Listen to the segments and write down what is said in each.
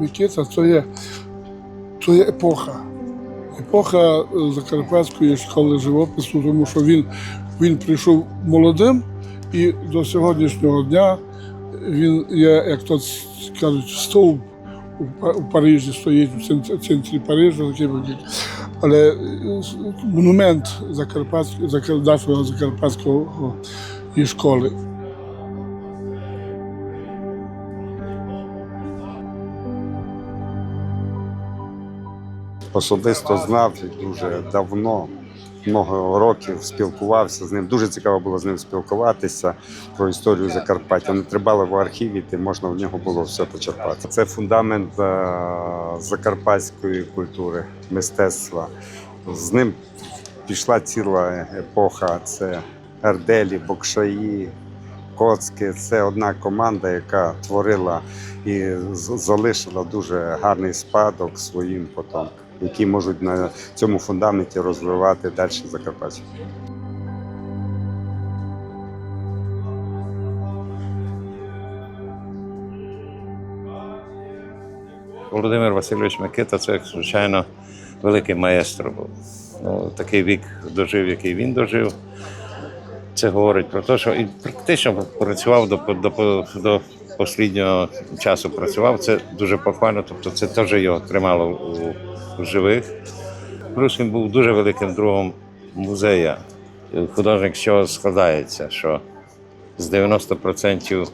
Микита це є, це є епоха. Епоха Закарпатської школи живопису, тому що він, він прийшов молодим і до сьогоднішнього дня він є, як то кажуть, стовп у, Парижі стоїть у центрі, Парижа, але е, монумент Закарпатського, Закар- нашого Закарпатського школи. Особисто знав дуже давно, много років спілкувався з ним. Дуже цікаво було з ним спілкуватися про історію Закарпаття. Не треба в архіві, ти можна в нього було все почерпати. Це фундамент е, закарпатської культури, мистецтва. З ним пішла ціла епоха. Це Ерделі, Бокшаї, Коцки. Це одна команда, яка творила і залишила дуже гарний спадок своїм потомкам, які можуть на цьому фундаменті розвивати далі Закарпаття. Володимир Васильович Микита це, звичайно, великий маестро був. Ну, такий вік дожив, який він дожив. Це говорить про те, що і практично працював до, до, до останнього часу працював. Це дуже похвально, тобто це теж його тримало у, у живих. Плюс він був дуже великим другом музею. Художник з чого складається, що з 90%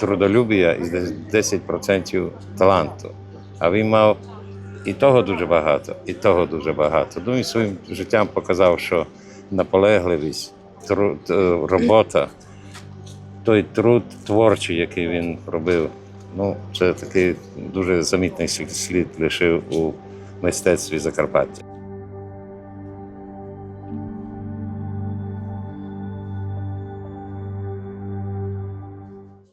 трудолюбія і десь 10% таланту. А він мав і того дуже багато, і того дуже багато. Ну і своїм життям показав, що наполегливість, тру- т- робота, той труд творчий, який він робив, ну, це такий дуже замітний слід- лишив у мистецтві Закарпаття.